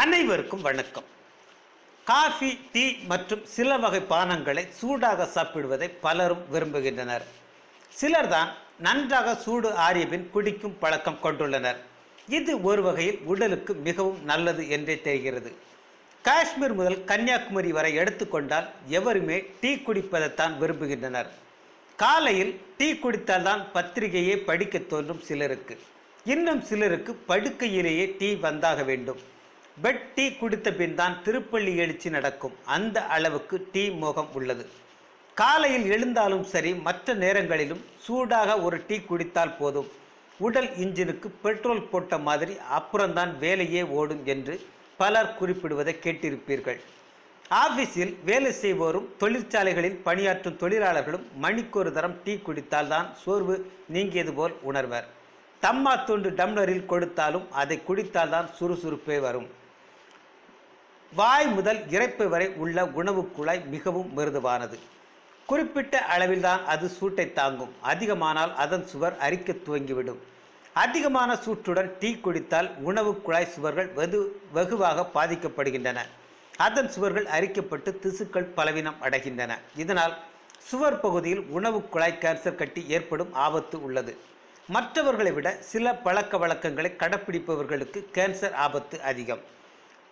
அனைவருக்கும் வணக்கம். Coffee tea மற்றும் சில வகை பானங்களை சூடாக சாப்பிடுவதை பலரும் விரும்புகின்றனர். சிலர்தான் நன்றாக சூடு ஆரியபின் குடிக்கும் பழக்கம் கொண்டுள்ளனர். இது ஒரு வகையில் உடலுக்கு மிகவும் நல்லது என்றே தெரிகிறது. காஷ்மீர் முதல் கன்னியாகுமரி வரை எடுத்துக்கொண்டால் எவருமே டீ குடிப்பதைத்தான் விரும்புகின்றனர். காலையில் டீ குடித்தால்தான் பத்திரிகையே படிக்க தோன்றும் சிலருக்கு. இன்னும் சிலருக்கு படுக்கையிலேயே டீ வந்தாக வேண்டும். பெட் டீ குடித்த பின் தான் திருப்பள்ளி எழுச்சி நடக்கும். அந்த அளவுக்கு டீ மோகம் உள்ளது. காலையில் எழுந்தாலும் சரி மற்ற நேரங்களிலும் சூடாக ஒரு டீ குடித்தால் போதும். உடல் இன்ஜினுக்கு பெட்ரோல் போட்ட மாதிரி அப்புறம்தான் வேலையே ஓடும் என்று பலர் குறிப்பிடுவதை கேட்டிருப்பீர்கள். ஆபீஸில் வேலை செய்வோரும் தொழிற்சாலைகளில் பணியாற்றும் தொழிலாளர்களும் மணிக்கொரு தரம் டீ குடித்தால் தான் சோர்வு நீங்கியது போல் உணர்வர். தம்மா துண்டு டம்ளரில் கொடுத்தாலும் அதை குடித்தால்தான் சுறுசுறுப்பே வரும். வாய் முதல் இறைப்பு வரை உள்ள உணவுக் குழாய் மிகவும் மிருதுவானது. குறிப்பிட்ட அளவில்தான் அது சூட்டை தாங்கும். அதிகமானால் அதன் சுவர் அரிக்க துவங்கிவிடும். அதிகமான சூற்றுடன் டீ குடித்தால் உணவுக் குழாய் சுவர்கள் வெகு வெகுவாக பாதிக்கப்படுகின்றன. அதன் சுவர்கள் அரிக்கப்பட்டு திசுக்கள் பலவீனம் அடைகின்றன. இதனால் சுவர் பகுதியில் உணவுக் குழாய் கேன்சர் கட்டி ஏற்படும் ஆபத்து உள்ளது. மற்றவர்களை விட சில பழக்க வழக்கங்களை கடைப்பிடிப்பவர்களுக்கு கேன்சர் ஆபத்து அதிகம்.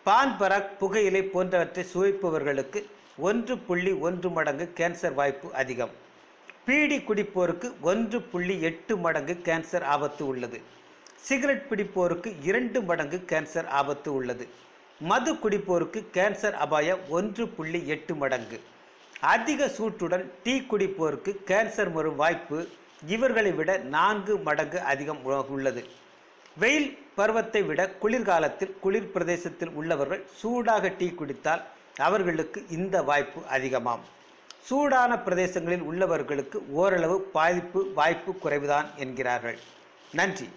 பான் பராக் புகையிலை போன்றவற்றை சுவைப்பவர்களுக்கு ஒன்று புள்ளி ஒன்று மடங்கு கேன்சர் வாய்ப்பு அதிகம். பீடி குடிப்போருக்கு ஒன்று புள்ளி எட்டு மடங்கு கேன்சர் ஆபத்து உள்ளது. சிகரெட் பிடிப்போருக்கு இரண்டு மடங்கு கேன்சர் ஆபத்து உள்ளது. மது குடிப்போருக்கு கேன்சர் அபாயம் ஒன்று புள்ளி எட்டு மடங்கு. அதிக சூட்டுடன் டீ குடிப்போருக்கு கேன்சர் வரும் வாய்ப்பு இவர்களை விட நான்கு மடங்கு அதிகம் உள்ளது. வெயில் பருவத்தை விட குளிர்காலத்தில் குளிர் பிரதேசத்தில் உள்ளவர்கள் சூடாக டீ குடித்தால் அவர்களுக்கு இந்த வாய்ப்பு அதிகமாம். சூடான பிரதேசங்களில் உள்ளவர்களுக்கு ஓரளவு பாதிப்பு வாய்ப்பு குறைவுதான் என்கிறார்கள். நன்றி.